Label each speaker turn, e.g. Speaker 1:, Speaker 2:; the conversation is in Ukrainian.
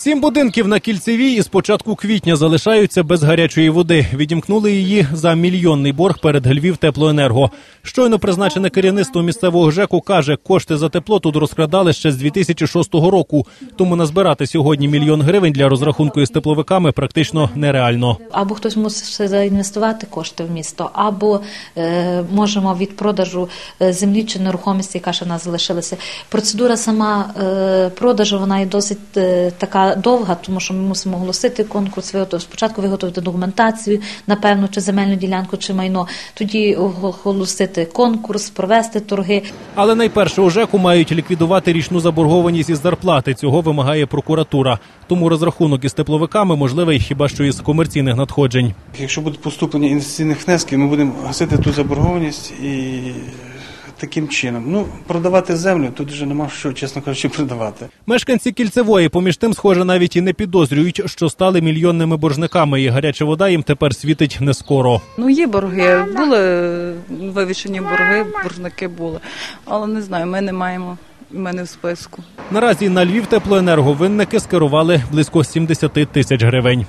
Speaker 1: Сім будинків на кільцевій із початку квітня залишаються без гарячої води. Відімкнули її за мільйонний борг перед Львів теплоенерго. Щойно призначене керівництво місцевого ЖЕКу каже, кошти за тепло тут розкрадали ще з 2006 року. Тому назбирати сьогодні мільйон гривень для розрахунку із тепловиками практично нереально.
Speaker 2: Або хтось мусить заінвестувати кошти в місто, або е, можемо від продажу е, землі чи нерухомості, яка ще в нас залишилася. Процедура сама е, продажу вона є досить е, така довга, тому що ми мусимо оголосити конкурс, виготовити спочатку виготовити документацію, напевно, чи земельну ділянку, чи майно, тоді оголосити конкурс, провести торги.
Speaker 1: Але найперше у ЖЕКу мають ліквідувати річну заборгованість із зарплати. Цього вимагає прокуратура. Тому розрахунок із тепловиками можливий хіба що із комерційних надходжень.
Speaker 3: Якщо буде поступлення інвестиційних внесків, ми будемо гасити ту заборгованість і таким чином. Ну, продавати землю тут вже нема що, чесно кажучи, продавати.
Speaker 1: Мешканці кільцевої, поміж тим, схоже, навіть і не підозрюють, що стали мільйонними боржниками, і гаряча вода їм тепер світить не скоро.
Speaker 4: Ну, є борги, були вивішені борги, боржники були. Але не знаю, ми не маємо. Ми не в списку.
Speaker 1: Наразі на Львів теплоенерго винники скерували близько 70 тисяч гривень.